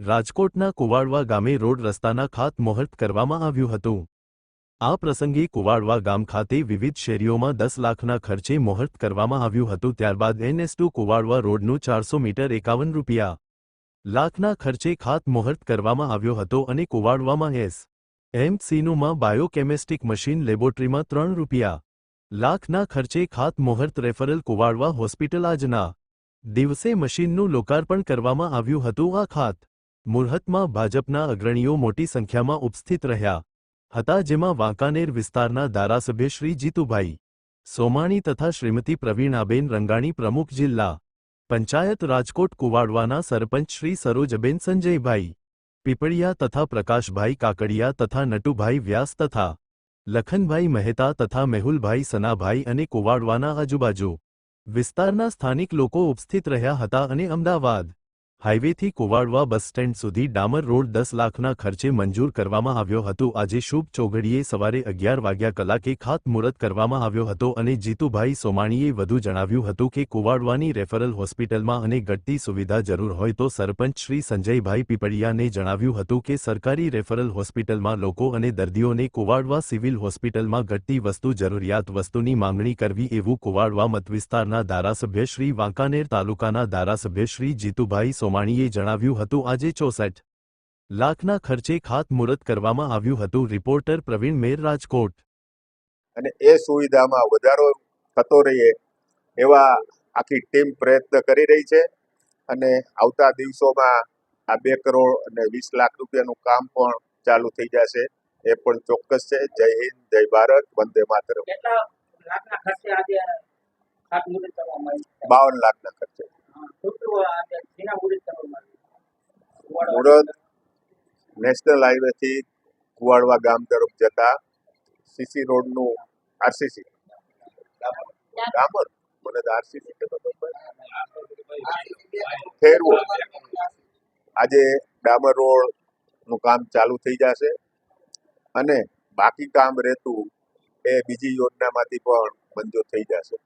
રાજકોટના કુવાડવા ગામે રોડ રસ્તાના ખાતમુહૂર્ત કરવામાં આવ્યું હતું. આ પ્રસંગે કુવાડવા ગામ ખાતે વિવિધ શેરીઓમાં દસ લાખના ખર્ચે મુહૂર્ત કરવામાં આવ્યું હતું. ત્યારબાદ એનએસ ટુ કુવાડવા રોડનું ચારસો મીટર એકાવન રૂપિયા લાખના ખર્ચે ખાતમુહૂર્ત કરવામાં આવ્યો હતો અને કુવાડવામાં એસ એમસીનુંમાં બાયોકેમેસ્ટિક મશીન લેબોરેટરીમાં ત્રણ રૂપિયા લાખના ખર્ચે ખાતમુહૂર્ત રેફરલ કુવાડવા હોસ્પિટલ આજના દિવસે મશીનનું લોકાર્પણ કરવામાં આવ્યું હતું. આ ખાત મુહૂર્તમાં ભાજપના અગ્રણીઓ મોટી સંખ્યામાં ઉપસ્થિત રહ્યા હતા, જેમાં વાંકાનેર વિસ્તારના ધારાસભ્ય શ્રી જીતુભાઈ સોમાણી તથા શ્રીમતી પ્રવીણાબેન રંગાણી પ્રમુખ જિલ્લા પંચાયત રાજકોટ કુવાડવાના સરપંચ શ્રી સરોજબેન સંજયભાઈ, પીપળિયા તથા પ્રકાશભાઈ કાકડિયા તથા નટુભાઈ વ્યાસ તથા લખનભાઈ મહેતા તથા મેહુલભાઈ સનાભાઈ અને કુવાડવાના આજુબાજુ વિસ્તારના સ્થાનિક લોકો ઉપસ્થિત રહ્યા હતા અને અમદાવાદ હાઈવેથી કુવાડવા બસ સ્ટેન્ડ સુધી ડામર રોડ દસ લાખના ખર્ચે મંજૂર કરવામાં આવ્યો હતો. આજે શુભ ચોઘડીએ સવારે અગિયાર વાગ્યા કલાકે ખાતમુહૂર્ત કરવામાં આવ્યો હતો અને જીતુભાઈ સોમાણીએ વધુ જણાવ્યું હતું કે કુવાડવાની રેફરલ હોસ્પિટલમાં અને ઘટતી સુવિધા જરૂર હોય તો સરપંચ શ્રી સંજયભાઈ પીપળિયાને જણાવ્યું હતું કે સરકારી રેફરલ હોસ્પિટલમાં લોકો અને દર્દીઓને કુવાડવા સિવિલ હોસ્પિટલમાં ઘટતી વસ્તુ જરૂરિયાત વસ્તુની માંગણી કરવી એવું કુવાડવા મતવિસ્તારના ધારાસભ્ય શ્રી વાંકાનેર તાલુકાના ધારાસભ્ય શ્રી જીતુભાઈ સોમાણીએ જણાવ્યું હતું આજે ચોસઠ લાખના ખર્ચે ખાતમુહૂર્ત કરવામાં આવ્યું હતું રિપોર્ટર પ્રવીણ મેર રાજકોટ. અને એ સુવિધામાં વધારો થતો રહીએ એવા આખી ટીમ પ્રયત્ન કરી રહી છે અને આવતા દિવસોમાં આ બે કરોડ અને વીસ લાખ રૂપિયાનું કામ પણ ચાલુ થઈ જશે. એ પણ ચોક્કસ છે. જય હિન્દ જય ભારત વંદે માતરમ. કેટલા લાખના ખર્ચે આજે ખાતમુહૂર્ત કરવામાં આવ્યું બાવન લાખના ખર્ચે. મુહૂર્ત નેશનલ હાઈવેથી કુવાડવા ગામ તરફ જતા સીસી રોડનું આરસીસી ડામર. મને આરસીસી ફેરવો. આજે ડામર રોડનું કામ ચાલુ થઈ જશે અને બાકી કામ રહેતું એ બીજી યોજનામાંથી પણ મંજૂર થઈ જશે.